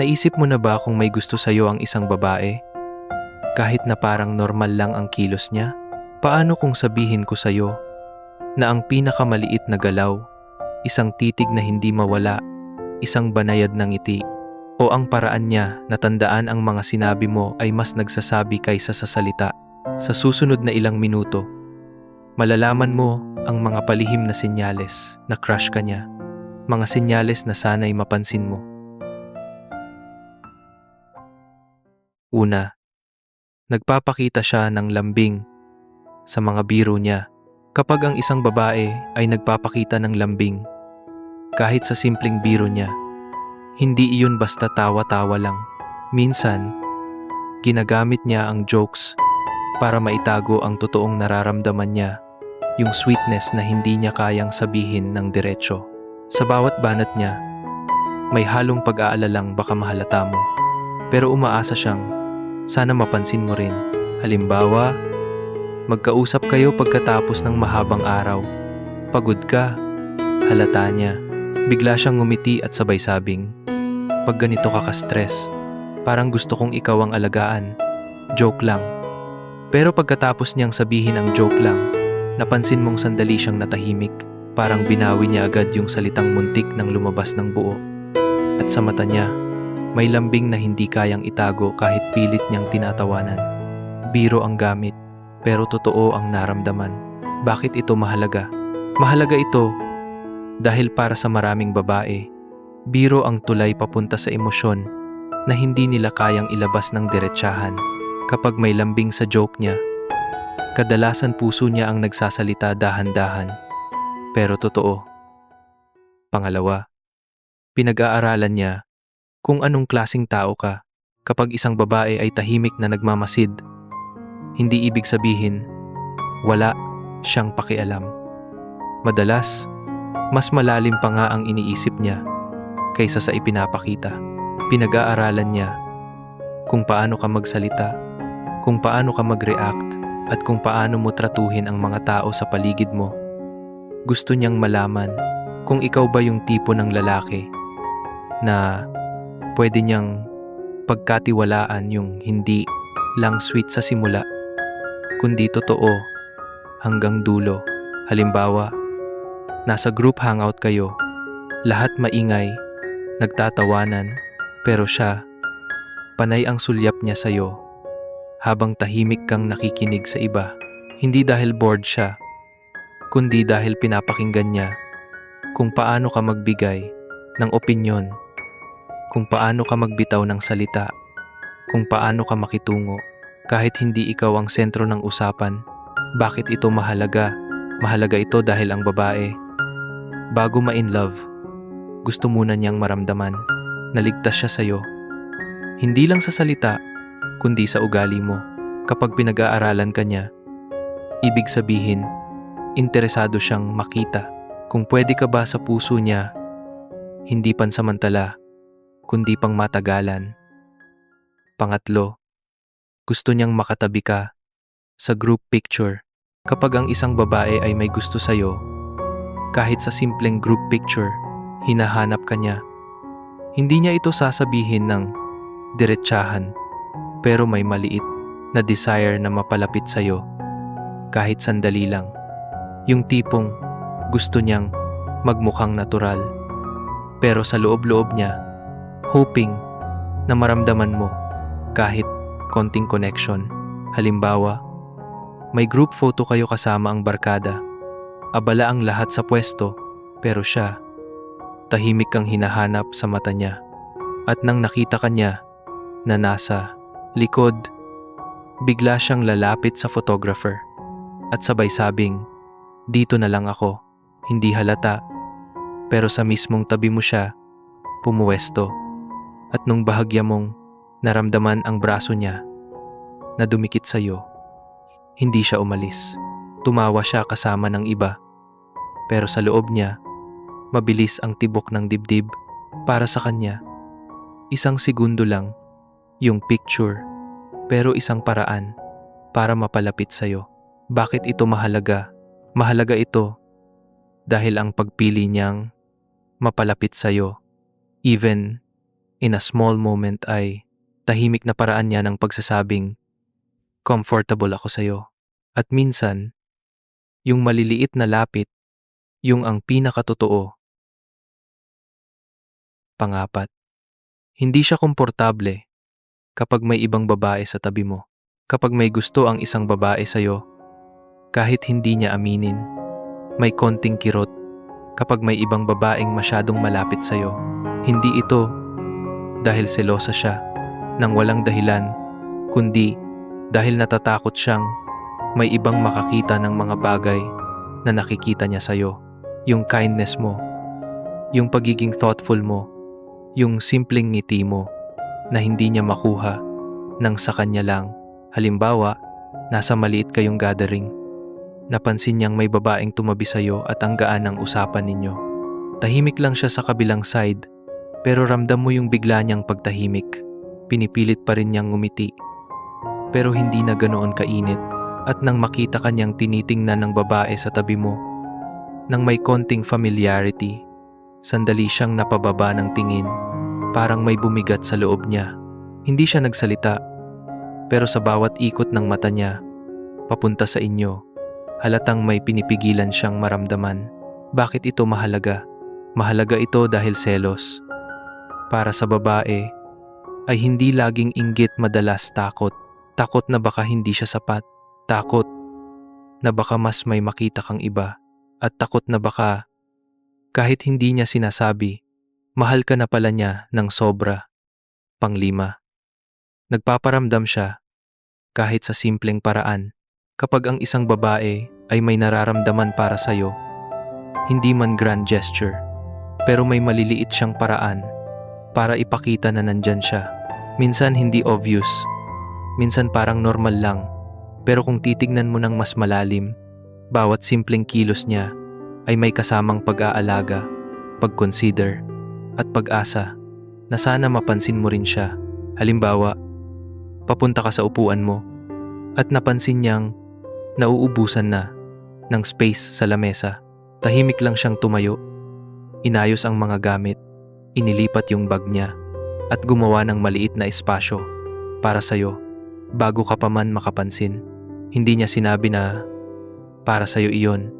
Naisip mo na ba kung may gusto sa'yo ang isang babae? Kahit na parang normal lang ang kilos niya? Paano kung sabihin ko sa'yo na ang pinakamaliit na galaw, isang titig na hindi mawala, isang banayad ng ngiti, o ang paraan niya na tandaan ang mga sinabi mo ay mas nagsasabi kaysa sa salita. Sa susunod na ilang minuto, malalaman mo ang mga palihim na senyales na crush ka niya, mga senyales na sana'y mapansin mo. Una, nagpapakita siya ng lambing sa mga biro niya. Kapag ang isang babae ay nagpapakita ng lambing, kahit sa simpleng biro niya, hindi iyon basta tawa-tawa lang. Minsan, ginagamit niya ang jokes para maitago ang totoong nararamdaman niya, yung sweetness na hindi niya kayang sabihin ng diretsyo. Sa bawat banat niya, may halong pag-aalalang baka mahalata mo, pero umaasa siyang sana mapansin mo rin. Halimbawa, magkausap kayo pagkatapos ng mahabang araw. Pagod ka, halata niya. Bigla siyang ngumiti at sabay sabing, Pag ganito ka ka-stress, parang gusto kong ikaw ang alagaan. Joke lang. Pero pagkatapos niyang sabihin ang joke lang, napansin mong sandali siyang natahimik. Parang binawi niya agad yung salitang muntik nang lumabas ng buo. At sa mata niya, may lambing na hindi kayang itago kahit pilit niyang tinatawanan. Biro ang gamit, pero totoo ang naramdaman. Bakit ito mahalaga? Mahalaga ito dahil para sa maraming babae, biro ang tulay papunta sa emosyon na hindi nila kayang ilabas ng diretsahan. Kapag may lambing sa joke niya, kadalasan puso niya ang nagsasalita dahan-dahan. Pero totoo. Pangalawa, pinag-aaralan niya kung anong klasing tao ka kapag isang babae ay tahimik na nagmamasid. Hindi ibig sabihin, wala siyang pakialam. Madalas, mas malalim pa nga ang iniisip niya kaysa sa ipinapakita. Pinag-aaralan niya kung paano ka magsalita, kung paano ka mag-react, at kung paano mo tratuhin ang mga tao sa paligid mo. Gusto niyang malaman kung ikaw ba yung tipo ng lalaki na pwede niyang pagkatiwalaan yung hindi lang sweet sa simula, kundi totoo hanggang dulo. Halimbawa, nasa group hangout kayo, lahat maingay, nagtatawanan, pero siya, panay ang sulyap niya sa'yo habang tahimik kang nakikinig sa iba. Hindi dahil bored siya, kundi dahil pinapakinggan niya kung paano ka magbigay ng opinyon kung paano ka magbitaw ng salita, kung paano ka makitungo, kahit hindi ikaw ang sentro ng usapan. Bakit ito mahalaga? Mahalaga ito dahil ang babae, bago ma-in love, gusto muna niyang maramdaman na ligtas siya sa'yo. Hindi lang sa salita, kundi sa ugali mo. Kapag pinag-aaralan ka niya, ibig sabihin, interesado siyang makita kung pwede ka ba sa puso niya, hindi pansamantala, kundi pang matagalan. Pangatlo, gusto niyang makatabi ka sa group picture kapag ang isang babae ay may gusto sa'yo. Kahit sa simpleng group picture, hinahanap ka niya. Hindi niya ito sasabihin ng diretsahan, pero may maliit na desire na mapalapit sa'yo kahit sandali lang. Yung tipong gusto niyang magmukhang natural, pero sa loob-loob niya, hoping na maramdaman mo kahit konting connection. Halimbawa, may group photo kayo kasama ang barkada. Abala ang lahat sa pwesto, pero siya, tahimik kang hinahanap sa mata niya. At nang nakita ka niya na nasa likod, bigla siyang lalapit sa photographer at sabay sabing, dito na lang ako, hindi halata. Pero sa mismong tabi mo siya, pumuwesto at nung bahagya mong naramdaman ang braso niya na dumikit sa iyo, hindi siya umalis. Tumawa siya kasama ng iba. Pero sa loob niya, mabilis ang tibok ng dibdib para sa kanya. Isang segundo lang, yung picture, pero isang paraan para mapalapit sa iyo. Bakit ito mahalaga? Mahalaga ito dahil ang pagpili niyang mapalapit sa iyo, even in a small moment ay tahimik na paraan niya ng pagsasabing, comfortable ako sa'yo. At minsan, yung maliliit na lapit, yung ang pinakatotoo. Pangapat, hindi siya komportable kapag may ibang babae sa tabi mo. Kapag may gusto ang isang babae sa'yo, kahit hindi niya aminin, may konting kirot kapag may ibang babaeng masyadong malapit sa'yo. Hindi ito dahil selosa siya nang walang dahilan, kundi dahil natatakot siyang may ibang makakita ng mga bagay na nakikita niya sa'yo. Yung kindness mo, yung pagiging thoughtful mo, yung simpleng ngiti mo na hindi niya makuha nang sa kanya lang. Halimbawa, nasa maliit kayong gathering. Napansin niyang may babaeng tumabi sa'yo at ang gaan ng usapan ninyo. Tahimik lang siya sa kabilang side, pero ramdam mo yung bigla niyang pagtahimik. Pinipilit pa rin niyang ngumiti. Pero hindi na ganoon kainit at nang makita kanyang tinitingnan ng babae sa tabi mo, nang may konting familiarity, sandali siyang napababa ng tingin, parang may bumigat sa loob niya. Hindi siya nagsalita, pero sa bawat ikot ng mata niya, papunta sa inyo, halatang may pinipigilan siyang maramdaman. Bakit ito mahalaga? Mahalaga ito dahil selos. Para sa babae, ay hindi laging inggit madalas takot. Takot na baka hindi siya sapat. Takot na baka mas may makita kang iba. At takot na baka kahit hindi niya sinasabi, mahal ka na pala niya ng sobra. Panglima, nagpaparamdam siya kahit sa simpleng paraan kapag ang isang babae ay may nararamdaman para sa'yo. Hindi man grand gesture, pero may maliliit siyang paraan para ipakita na nandyan siya. Minsan hindi obvious, minsan parang normal lang, pero kung titignan mo ng mas malalim, bawat simpleng kilos niya ay may kasamang pag-aalaga, pag-consider, at pag-asa na sana mapansin mo rin siya. Halimbawa, papunta ka sa upuan mo at napansin niyang nauubusan na ng space sa lamesa. Tahimik lang siyang tumayo, inayos ang mga gamit, inilipat yung bag niya, at gumawa ng maliit na espasyo para sa'yo bago ka pa man makapansin. Hindi niya sinabi na para sa'yo iyon.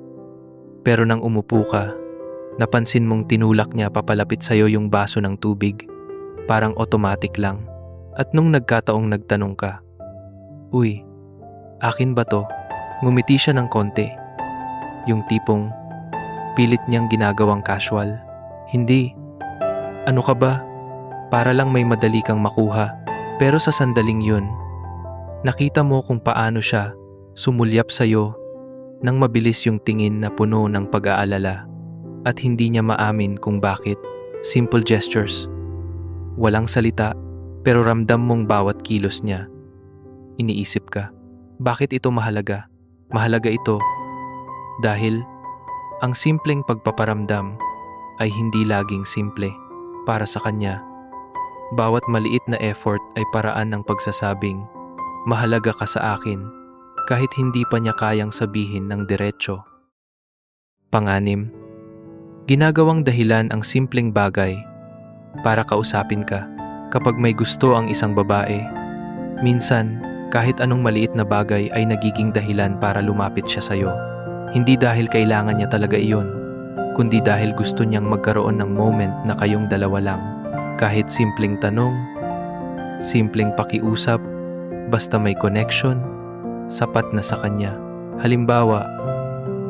Pero nang umupo ka, napansin mong tinulak niya papalapit sa'yo yung baso ng tubig. Parang automatic lang. At nung nagkataong nagtanong ka, Uy, akin ba to? Ngumiti siya ng konti. Yung tipong pilit niyang ginagawang casual. Hindi. Ano ka ba? Para lang may madali kang makuha. Pero sa sandaling yun, nakita mo kung paano siya sumulyap sa'yo nang mabilis yung tingin na puno ng pag-aalala at hindi niya maamin kung bakit. Simple gestures. Walang salita pero ramdam mong bawat kilos niya. Iniisip ka, bakit ito mahalaga? Mahalaga ito dahil ang simpleng pagpaparamdam ay hindi laging simple para sa kanya. Bawat maliit na effort ay paraan ng pagsasabing, mahalaga ka sa akin kahit hindi pa niya kayang sabihin ng diretsyo. Panganim, ginagawang dahilan ang simpleng bagay para kausapin ka kapag may gusto ang isang babae. Minsan, kahit anong maliit na bagay ay nagiging dahilan para lumapit siya sa'yo. Hindi dahil kailangan niya talaga iyon, kundi dahil gusto niyang magkaroon ng moment na kayong dalawa lang. Kahit simpleng tanong, simpleng pakiusap, basta may connection, sapat na sa kanya. Halimbawa,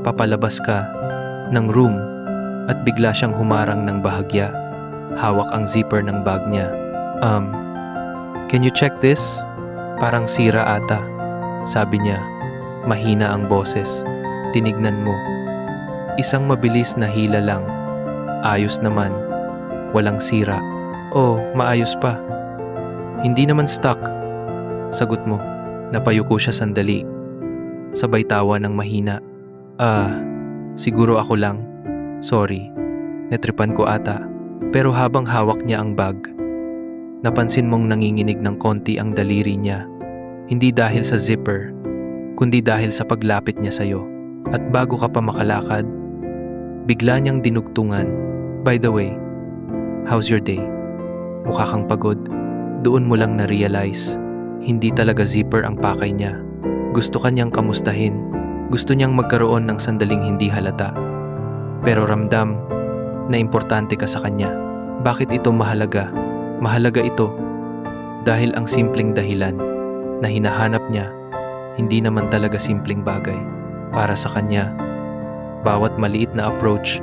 papalabas ka ng room at bigla siyang humarang ng bahagya. Hawak ang zipper ng bag niya. Um, can you check this? Parang sira ata. Sabi niya, mahina ang boses. Tinignan mo. Isang mabilis na hila lang. Ayos naman. Walang sira. Oh, maayos pa. Hindi naman stuck. Sagot mo. Napayuko siya sandali. Sabay tawa ng mahina. Ah, siguro ako lang. Sorry. Netripan ko ata. Pero habang hawak niya ang bag, napansin mong nanginginig ng konti ang daliri niya. Hindi dahil sa zipper, kundi dahil sa paglapit niya sa'yo. At bago ka pa makalakad, bigla niyang dinugtungan. By the way, how's your day? mukha kang pagod. Doon mo lang na-realize, hindi talaga zipper ang pakay niya. Gusto kanyang kamustahin. Gusto niyang magkaroon ng sandaling hindi halata. Pero ramdam na importante ka sa kanya. Bakit ito mahalaga? Mahalaga ito dahil ang simpleng dahilan na hinahanap niya hindi naman talaga simpleng bagay. Para sa kanya, bawat maliit na approach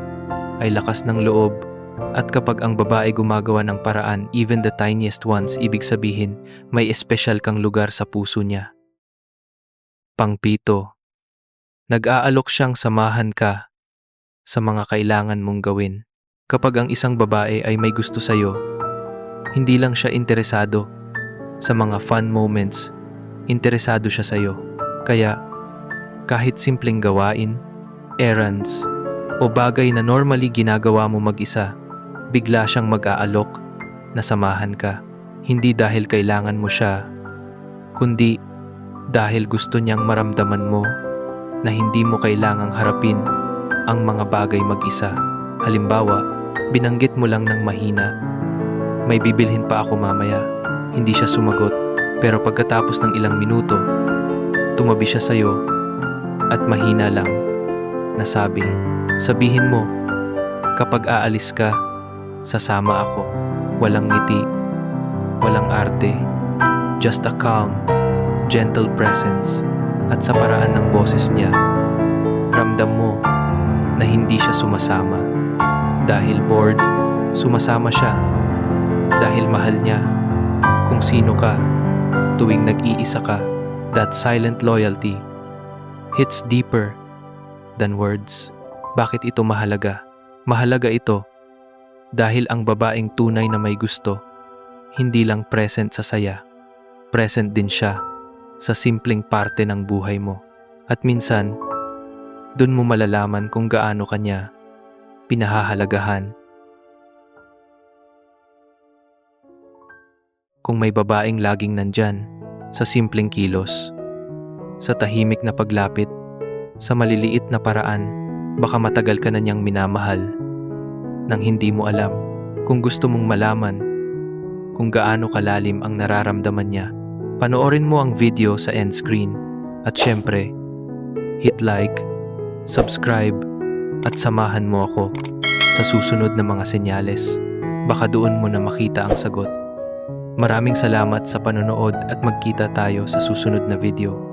ay lakas ng loob at kapag ang babae gumagawa ng paraan, even the tiniest ones, ibig sabihin, may espesyal kang lugar sa puso niya. Pangpito, nag-aalok siyang samahan ka sa mga kailangan mong gawin. Kapag ang isang babae ay may gusto sa'yo, hindi lang siya interesado sa mga fun moments, interesado siya sa'yo. Kaya, kahit simpleng gawain, errands, o bagay na normally ginagawa mo mag-isa, bigla siyang mag-aalok na samahan ka. Hindi dahil kailangan mo siya, kundi dahil gusto niyang maramdaman mo na hindi mo kailangang harapin ang mga bagay mag-isa. Halimbawa, binanggit mo lang ng mahina, may bibilhin pa ako mamaya. Hindi siya sumagot, pero pagkatapos ng ilang minuto, tumabi siya sa'yo at mahina lang nasabi, sabihin mo, kapag aalis ka, sasama ako. Walang ngiti, walang arte, just a calm, gentle presence. At sa paraan ng boses niya, ramdam mo na hindi siya sumasama. Dahil bored, sumasama siya. Dahil mahal niya kung sino ka tuwing nag-iisa ka. That silent loyalty hits deeper than words. Bakit ito mahalaga? Mahalaga ito dahil ang babaeng tunay na may gusto, hindi lang present sa saya, present din siya sa simpleng parte ng buhay mo. At minsan, dun mo malalaman kung gaano kanya pinahahalagahan. Kung may babaeng laging nandyan sa simpleng kilos, sa tahimik na paglapit, sa maliliit na paraan, baka matagal ka na niyang minamahal nang hindi mo alam kung gusto mong malaman kung gaano kalalim ang nararamdaman niya. Panoorin mo ang video sa end screen at syempre, hit like, subscribe at samahan mo ako sa susunod na mga senyales. Baka doon mo na makita ang sagot. Maraming salamat sa panonood at magkita tayo sa susunod na video.